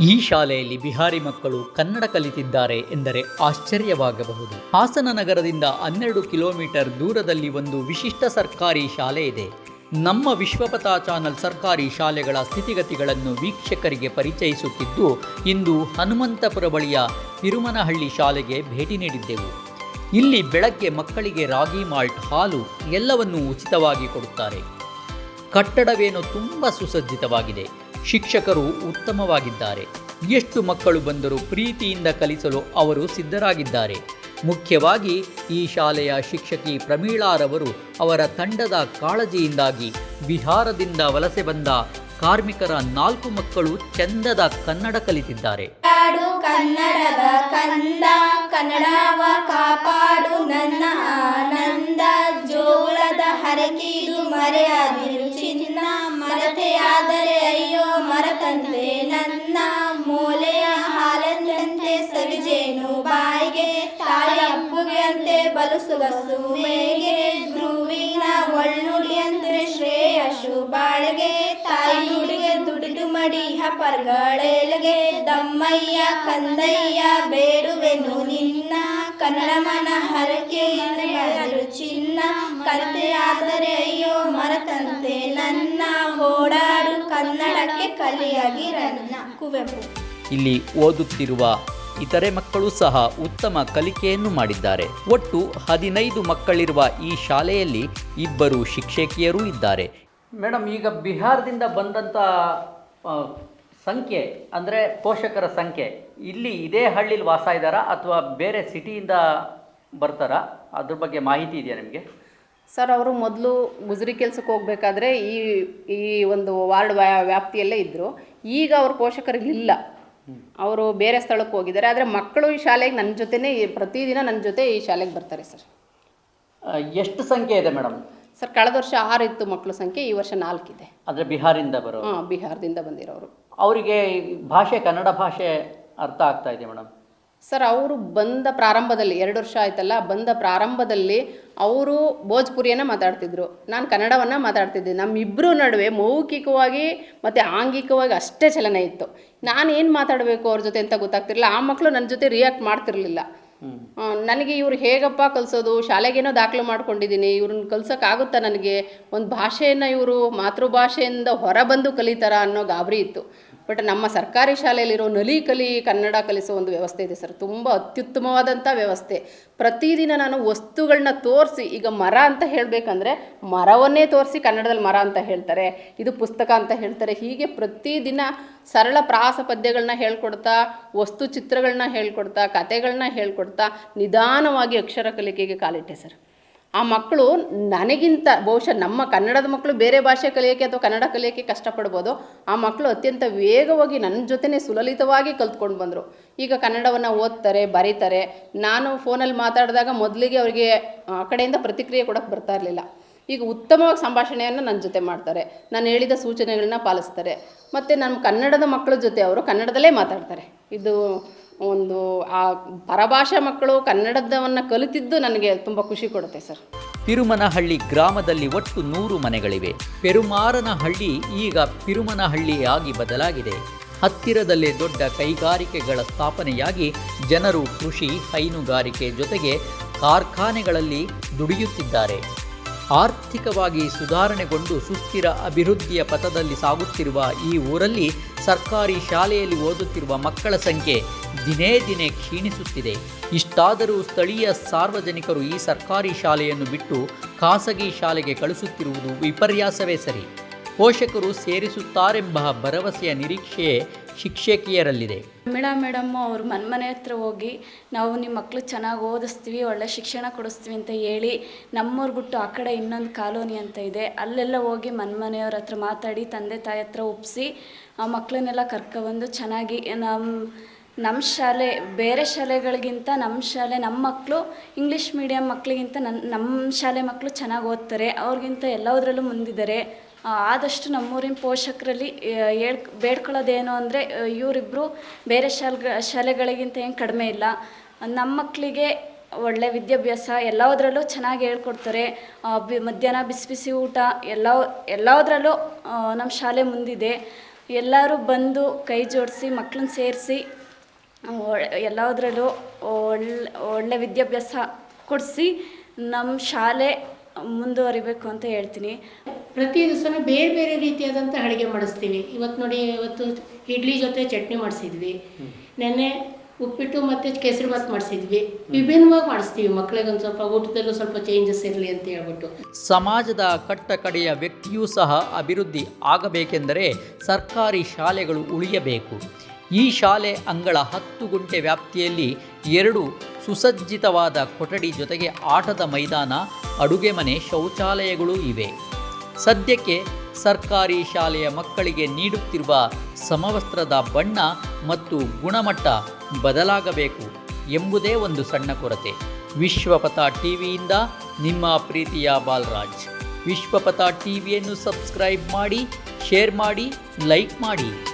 ಈ ಶಾಲೆಯಲ್ಲಿ ಬಿಹಾರಿ ಮಕ್ಕಳು ಕನ್ನಡ ಕಲಿತಿದ್ದಾರೆ ಎಂದರೆ ಆಶ್ಚರ್ಯವಾಗಬಹುದು. ಹಾಸನ ನಗರದಿಂದ ಹನ್ನೆರಡು ಕಿಲೋಮೀಟರ್ ದೂರದಲ್ಲಿ ಒಂದು ವಿಶಿಷ್ಟ ಸರ್ಕಾರಿ ಶಾಲೆ ಇದೆ. ನಮ್ಮ ವಿಶ್ವಪಥ ಚಾನಲ್ ಸರ್ಕಾರಿ ಶಾಲೆಗಳ ಸ್ಥಿತಿಗತಿಗಳನ್ನು ವೀಕ್ಷಕರಿಗೆ ಪರಿಚಯಿಸುತ್ತಿದ್ದು, ಇಂದು ಹನುಮಂತಪುರ ಬಳಿಯ ತಿರುಮನಹಳ್ಳಿ ಶಾಲೆಗೆ ಭೇಟಿ ನೀಡಿದ್ದೆವು. ಇಲ್ಲಿ ಬೆಳಗ್ಗೆ ಮಕ್ಕಳಿಗೆ ರಾಗಿ ಮಾಲ್ಟ್ ಹಾಲು ಎಲ್ಲವನ್ನೂ ಉಚಿತವಾಗಿ ಕೊಡುತ್ತಾರೆ. ಕಟ್ಟಡವೇನು ತುಂಬ ಸುಸಜ್ಜಿತವಾಗಿದೆ. ಶಿಕ್ಷಕರು ಉತ್ತಮವಾಗಿದ್ದಾರೆ. ಎಷ್ಟು ಮಕ್ಕಳು ಬಂದರೂ ಪ್ರೀತಿಯಿಂದ ಕಲಿಸಲು ಅವರು ಸಿದ್ಧರಾಗಿದ್ದಾರೆ. ಮುಖ್ಯವಾಗಿ ಈ ಶಾಲೆಯ ಶಿಕ್ಷಕಿ ಪ್ರಮೀಳಾರವರು ಅವರ ತಂಡದ ಕಾಳಜಿಯಿಂದಾಗಿ ಬಿಹಾರದಿಂದ ವಲಸೆ ಬಂದ ಕಾರ್ಮಿಕರ ನಾಲ್ಕು ಮಕ್ಕಳು ಚಂದದ ಕನ್ನಡ ಕಲಿತಿದ್ದಾರೆ. ಕಾಪಾಡು ನನ್ನ ಆನಂದ, ಜೋಳದ ಮರತಂದೆ ನನ್ನ ಮೂಲೆಯ ಹಾಲಂತೆ ಸವಿಜೇನು ಬಾಯಿಗೆ ತಾಯಿ ಅಪ್ಪುಗೆ ಅಂತೆ ಬಲು ಸೊಗಸು ಮೇಗೆ ಧ್ರುವಿನ ಒಳ್ಳುಡಿಯಂತೆ ಶ್ರೇಯಶು ಬಾಳಿಗೆ, ತಾಯಿ ನುಡಿಗೆ ದುಡಿದು ಮಡಿಹ ಪರ್ಗಳೆಲ್ಗೆ ದಮ್ಮಯ್ಯ, ಕಂದಯ್ಯ ಬೇಡುವೆನು ನಿನ್ನ ಕನ್ನಡ ಮನ ಹರಕೆ ಇರಲು ಚಿನ್ನ ಕಲಿತೆಯಾದರೆ ಅಯ್ಯೋ ಮರತಂತೆ ನನ್ನ ಓಡಾಡು ಕನ್ನಡಕ್ಕೆ ಕಲಿಯಾಗಿರನ್ನ ಕುವೆಂಪು. ಇಲ್ಲಿ ಓದುತ್ತಿರುವ ಇತರೆ ಮಕ್ಕಳು ಸಹ ಉತ್ತಮ ಕಲಿಕೆಯನ್ನು ಮಾಡಿದ್ದಾರೆ. ಒಟ್ಟು ಹದಿನೈದು ಮಕ್ಕಳಿರುವ ಈ ಶಾಲೆಯಲ್ಲಿ ಇಬ್ಬರು ಶಿಕ್ಷಕಿಯರೂ ಇದ್ದಾರೆ. ಮೇಡಮ್ ಈಗ ಬಿಹಾರದಿಂದ ಬಂದಂಥ ಸಂಖ್ಯೆ ಅಂದರೆ ಪೋಷಕರ ಸಂಖ್ಯೆ ಇಲ್ಲಿ ಇದೇ ಹಳ್ಳಿಲಿ ವಾಸ ಇದ್ದಾರಾ ಅಥವಾ ಬೇರೆ ಸಿಟಿಯಿಂದ ಬರ್ತಾರಾ? ಅದ್ರ ಬಗ್ಗೆ ಮಾಹಿತಿ ಇದೆಯಾ ನಿಮಗೆ? ಸರ್ ಅವರು ಮೊದಲು ಗುಜರಿ ಕೆಲಸಕ್ಕೆ ಹೋಗಬೇಕಾದ್ರೆ ಈ ಈ ಒಂದು ವಾರ್ಡ್ ವ್ಯಾ- ವ್ಯಾಪ್ತಿಯಲ್ಲೇ ಇದ್ದರು ಈಗ ಅವ್ರ ಪೋಷಕರಿಲ್ಲ ಅವರು ಬೇರೆ ಸ್ಥಳಕ್ಕೆ ಹೋಗಿದ್ದಾರೆ. ಆದರೆ ಮಕ್ಕಳು ಈ ಶಾಲೆಗೆ ನನ್ನ ಜೊತೆನೇ ಪ್ರತಿದಿನ ನನ್ನ ಜೊತೆ ಈ ಶಾಲೆಗೆ ಬರ್ತಾರೆ ಸರ್. ಎಷ್ಟು ಸಂಖ್ಯೆ ಇದೆ ಮೇಡಮ್? ಸರ್ ಕಳೆದ ವರ್ಷ ಆರು ಇತ್ತು ಮಕ್ಕಳ ಸಂಖ್ಯೆ ಈ ವರ್ಷ ನಾಲ್ಕಿದೆ ಅಂದರೆ ಬಿಹಾರಿಂದ ಬರೋ ಹಾಂ ಬಿಹಾರದಿಂದ ಬಂದಿರೋರು. ಅವರಿಗೆ ಭಾಷೆ ಕನ್ನಡ ಭಾಷೆ ಅರ್ಥ ಆಗ್ತಾ ಇದೆ ಮೇಡಮ್. ಸರ್ ಅವರು ಬಂದ ಪ್ರಾರಂಭದಲ್ಲಿ ಎರಡು ವರ್ಷ ಆಯ್ತಲ್ಲ ಬಂದ ಪ್ರಾರಂಭದಲ್ಲಿ ಅವರು ಭೋಜ್ಪುರಿಯನ್ನು ಮಾತಾಡ್ತಿದ್ರು. ನಾನು ಕನ್ನಡವನ್ನು ಮಾತಾಡ್ತಿದ್ದೆ. ನಮ್ಮಿಬ್ಬರ ನಡುವೆ ಮೌಖಿಕವಾಗಿ ಮತ್ತು ಆಂಗಿಕವಾಗಿ ಅಷ್ಟೇ ಚಲನೆ ಇತ್ತು. ನಾನು ಏನು ಮಾತಾಡಬೇಕು ಅವ್ರ ಜೊತೆ ಅಂತ ಗೊತ್ತಾಗ್ತಿರಲಿಲ್ಲ. ಆ ಮಕ್ಕಳು ನನ್ನ ಜೊತೆ ರಿಯಾಕ್ಟ್ ಮಾಡ್ತಿರ್ಲಿಲ್ಲ. ನನಗೆ ಇವ್ರು ಹೇಗಪ್ಪ ಕಲಿಸೋದು? ಶಾಲೆಗೇನೋ ದಾಖಲು ಮಾಡ್ಕೊಂಡಿದ್ದೀನಿ. ಇವ್ರನ್ನ ಕಲ್ಸೋಕ್ಕಾಗುತ್ತಾ ನನಗೆ? ಒಂದು ಭಾಷೆಯನ್ನು ಇವರು ಮಾತೃಭಾಷೆಯಿಂದ ಹೊರಬಂದು ಕಲಿತಾರ ಅನ್ನೋ ಗಾಬರಿ ಇತ್ತು. ಬಟ್ ನಮ್ಮ ಸರ್ಕಾರಿ ಶಾಲೆಯಲ್ಲಿರೋ ನಲಿ ಕಲಿ ಕನ್ನಡ ಕಲಿಸೋ ಒಂದು ವ್ಯವಸ್ಥೆ ಇದೆ ಸರ್. ತುಂಬ ಅತ್ಯುತ್ತಮವಾದಂಥ ವ್ಯವಸ್ಥೆ. ಪ್ರತಿದಿನ ನಾನು ವಸ್ತುಗಳನ್ನ ತೋರಿಸಿ, ಈಗ ಮರ ಅಂತ ಹೇಳಬೇಕಂದ್ರೆ ಮರವನ್ನೇ ತೋರಿಸಿ ಕನ್ನಡದಲ್ಲಿ ಮರ ಅಂತ ಹೇಳ್ತಾರೆ. ಇದು ಪುಸ್ತಕ ಅಂತ ಹೇಳ್ತಾರೆ. ಹೀಗೆ ಪ್ರತಿದಿನ ಸರಳ ಪ್ರಾಸ ಪದ್ಯಗಳನ್ನ ಹೇಳ್ಕೊಡ್ತಾ ವಸ್ತು ಚಿತ್ರಗಳನ್ನ ಹೇಳ್ಕೊಡ್ತಾ ಕತೆಗಳನ್ನ ಹೇಳ್ಕೊಡ್ತಾ ನಿಧಾನವಾಗಿ ಅಕ್ಷರ ಕಲಿಕೆಗೆ ಕಾಲಿಟ್ಟೆ ಸರ್. ಆ ಮಕ್ಕಳು ನನಗಿಂತ ಬಹುಶಃ ನಮ್ಮ ಕನ್ನಡದ ಮಕ್ಕಳು ಬೇರೆ ಭಾಷೆ ಕಲಿಯೋಕ್ಕೆ ಅಥವಾ ಕನ್ನಡ ಕಲಿಯೋಕ್ಕೆ ಕಷ್ಟಪಡ್ಬೋದು. ಆ ಮಕ್ಕಳು ಅತ್ಯಂತ ವೇಗವಾಗಿ ನನ್ನ ಜೊತೆನೇ ಸುಲಲಿತವಾಗಿ ಕಲ್ತ್ಕೊಂಡು ಬಂದರು. ಈಗ ಕನ್ನಡವನ್ನು ಓದ್ತಾರೆ, ಬರೀತಾರೆ. ನಾನು ಫೋನಲ್ಲಿ ಮಾತಾಡಿದಾಗ ಮೊದಲಿಗೆ ಅವರಿಗೆ, ಆ, ಕಡೆಯಿಂದ ಪ್ರತಿಕ್ರಿಯೆ ಕೊಡೋಕ್ಕೆ ಬರ್ತಾ ಇರಲಿಲ್ಲ. ಈಗ ಉತ್ತಮವಾಗಿ ಸಂಭಾಷಣೆಯನ್ನು ನನ್ನ ಜೊತೆ ಮಾಡ್ತಾರೆ. ನಾನು ಹೇಳಿದ ಸೂಚನೆಗಳನ್ನ ಪಾಲಿಸ್ತಾರೆ. ಮತ್ತು ನಮ್ಮ ಕನ್ನಡದ ಮಕ್ಕಳ ಜೊತೆ ಅವರು ಕನ್ನಡದಲ್ಲೇ ಮಾತಾಡ್ತಾರೆ. ಇದು ಒಂದು, ಆ ಪರಭಾಷಾ ಮಕ್ಕಳು ಕನ್ನಡದವನ್ನು ಕಲಿತಿದ್ದು ನನಗೆ ತುಂಬ ಖುಷಿ ಕೊಡುತ್ತೆ ಸರ್. ತಿರುಮನಹಳ್ಳಿ ಗ್ರಾಮದಲ್ಲಿ ಒಟ್ಟು ನೂರು ಮನೆಗಳಿವೆ. ಪೆರುಮಾರನಹಳ್ಳಿ ಈಗ ಪಿರುಮನಹಳ್ಳಿಯಾಗಿ ಬದಲಾಗಿದೆ. ಹತ್ತಿರದಲ್ಲೇ ದೊಡ್ಡ ಕೈಗಾರಿಕೆಗಳ ಸ್ಥಾಪನೆಯಾಗಿ ಜನರು ಕೃಷಿ, ಹೈನುಗಾರಿಕೆ ಜೊತೆಗೆ ಕಾರ್ಖಾನೆಗಳಲ್ಲಿ ದುಡಿಯುತ್ತಿದ್ದಾರೆ. ಆರ್ಥಿಕವಾಗಿ ಸುಧಾರಣೆಗೊಂಡು ಸುಸ್ಥಿರ ಅಭಿವೃದ್ಧಿಯ ಪಥದಲ್ಲಿ ಸಾಗುತ್ತಿರುವ ಈ ಊರಲ್ಲಿ ಸರ್ಕಾರಿ ಶಾಲೆಯಲ್ಲಿ ಓದುತ್ತಿರುವ ಮಕ್ಕಳ ಸಂಖ್ಯೆ ದಿನೇ ದಿನೇ ಕ್ಷೀಣಿಸುತ್ತಿದೆ. ಇಷ್ಟಾದರೂ ಸ್ಥಳೀಯ ಸಾರ್ವಜನಿಕರು ಈ ಸರ್ಕಾರಿ ಶಾಲೆಯನ್ನು ಬಿಟ್ಟು ಖಾಸಗಿ ಶಾಲೆಗೆ ಕಳಿಸುತ್ತಿರುವುದು ವಿಪರ್ಯಾಸವೇ ಸರಿ. ಪೋಷಕರು ಸೇರಿಸುತ್ತಾರೆಂಬ ಭರವಸೆಯ ನಿರೀಕ್ಷೆಯೇ ಶಿಕ್ಷಕಿಯರಲ್ಲಿದೆ. ಮೇಡಮ್ ಮೇಡಮ್ಮು ಅವ್ರ ಮನೆ ಮನೆ ಹತ್ರ ಹೋಗಿ, ನಾವು ನಿಮ್ಮ ಮಕ್ಳು ಚೆನ್ನಾಗಿ ಓದಿಸ್ತೀವಿ, ಒಳ್ಳೆ ಶಿಕ್ಷಣ ಕೊಡಿಸ್ತೀವಿ ಅಂತ ಹೇಳಿ ನಮ್ಮವ್ರು ಬಿಟ್ಟು ಆ ಕಡೆ ಇನ್ನೊಂದು ಕಾಲೋನಿ ಅಂತ ಇದೆ. ಅಲ್ಲೆಲ್ಲ ಹೋಗಿ ಮನೆ ಮನೆಯವ್ರ ಹತ್ರ ಮಾತಾಡಿ, ತಂದೆ ತಾಯಿ ಹತ್ರ ಒಪ್ಪಿಸಿ ಆ ಮಕ್ಕಳನ್ನೆಲ್ಲ ಕರ್ಕೊಬಂದು ಚೆನ್ನಾಗಿ ನಮ್ಮ ನಮ್ಮ ಶಾಲೆ, ಬೇರೆ ಶಾಲೆಗಳಿಗಿಂತ ನಮ್ಮ ಶಾಲೆ ನಮ್ಮ ಮಕ್ಕಳು ಇಂಗ್ಲೀಷ್ ಮೀಡಿಯಂ ಮಕ್ಕಳಿಗಿಂತ ನನ್ನ ನಮ್ಮ ಶಾಲೆ ಮಕ್ಕಳು ಚೆನ್ನಾಗಿ ಓದ್ತಾರೆ. ಅವ್ರಿಗಿಂತ ಎಲ್ಲದರಲ್ಲೂ ಮುಂದಿದ್ದಾರೆ. ಆದಷ್ಟು ನಮ್ಮೂರಿನ ಪೋಷಕರಲ್ಲಿ ಹೇಳ್, ಬೇಡ್ಕೊಳ್ಳೋದೇನು ಅಂದರೆ ಇವರಿಬ್ಬರು ಬೇರೆ ಶಾಲೆ, ಶಾಲೆಗಳಿಗಿಂತ ಏನು ಕಡಿಮೆ ಇಲ್ಲ. ನಮ್ಮ ಮಕ್ಕಳಿಗೆ ಒಳ್ಳೆ ವಿದ್ಯಾಭ್ಯಾಸ ಎಲ್ಲದರಲ್ಲೂ ಚೆನ್ನಾಗಿ ಹೇಳ್ಕೊಡ್ತಾರೆ. ಬಿ, ಮಧ್ಯಾಹ್ನ ಬಿಸಿ ಬಿಸಿ ಊಟ ಎಲ್ಲ ಎಲ್ಲದರಲ್ಲೂ ನಮ್ಮ ಶಾಲೆ ಮುಂದಿದೆ. ಎಲ್ಲರೂ ಬಂದು ಕೈ ಜೋಡಿಸಿ ಮಕ್ಕಳನ್ನ ಸೇರಿಸಿ ಎಲ್ಲದರಲ್ಲೂ ಒಳ್ಳೆ ಒಳ್ಳೆ ವಿದ್ಯಾಭ್ಯಾಸ ಕೊಡಿಸಿ ನಮ್ಮ ಶಾಲೆ ಮುಂದುವರಿಬೇಕು ಅಂತ ಹೇಳ್ತೀನಿ. ಪ್ರತಿ ದಿವಸನೂ ಬೇರೆ ಬೇರೆ ರೀತಿಯಾದಂಥ ಅಡುಗೆ ಮಾಡಿಸ್ತೀವಿ. ಇವತ್ತು ನೋಡಿ ಇವತ್ತು ಇಡ್ಲಿ ಜೊತೆ ಚಟ್ನಿ ಮಾಡಿಸಿದ್ವಿ. ನೆನ್ನೆ ಉಪ್ಪಿಟ್ಟು ಮತ್ತು ಕೇಸರಿ ಭಾತ್ ಮಾಡಿಸಿದ್ವಿ. ವಿಭಿನ್ನವಾಗಿ ಮಾಡಿಸ್ತೀವಿ ಮಕ್ಕಳಿಗೊಂದು ಒಂದು ಸ್ವಲ್ಪ ಊಟದಲ್ಲೂ ಸ್ವಲ್ಪ ಚೇಂಜಸ್ ಇರಲಿ ಅಂತ ಹೇಳ್ಬಿಟ್ಟು. ಸಮಾಜದ ಕಟ್ಟ ಕಡೆಯ ವ್ಯಕ್ತಿಯೂ ಸಹ ಅಭಿವೃದ್ಧಿ ಆಗಬೇಕೆಂದರೆ ಸರ್ಕಾರಿ ಶಾಲೆಗಳು ಉಳಿಯಬೇಕು. ಈ ಶಾಲೆ ಅಂಗಳ ಹತ್ತು ಗುಂಟೆ ವ್ಯಾಪ್ತಿಯಲ್ಲಿ ಎರಡು ಸುಸಜ್ಜಿತವಾದ ಕೊಠಡಿ ಜೊತೆಗೆ ಆಟದ ಮೈದಾನ ಅಡುಗೆ ಮನೆ ಶೌಚಾಲಯಗಳೂ ಇವೆ. ಸದ್ಯಕ್ಕೆ ಸರ್ಕಾರಿ ಶಾಲೆಯ ಮಕ್ಕಳಿಗೆ ನೀಡುತ್ತಿರುವ ಸಮವಸ್ತ್ರದ ಬಣ್ಣ ಮತ್ತು ಗುಣಮಟ್ಟ ಬದಲಾಗಬೇಕು ಎಂಬುದೇ ಒಂದು ಸಣ್ಣ ಕೊರತೆ. ವಿಶ್ವಪಥ ಟಿವಿಯಿಂದ ನಿಮ್ಮ ಪ್ರೀತಿಯ ಬಾಲರಾಜ್. ವಿಶ್ವಪಥ ಟಿವಿಯನ್ನು ಸಬ್ಸ್ಕ್ರೈಬ್ ಮಾಡಿ, ಶೇರ್ ಮಾಡಿ, ಲೈಕ್ ಮಾಡಿ.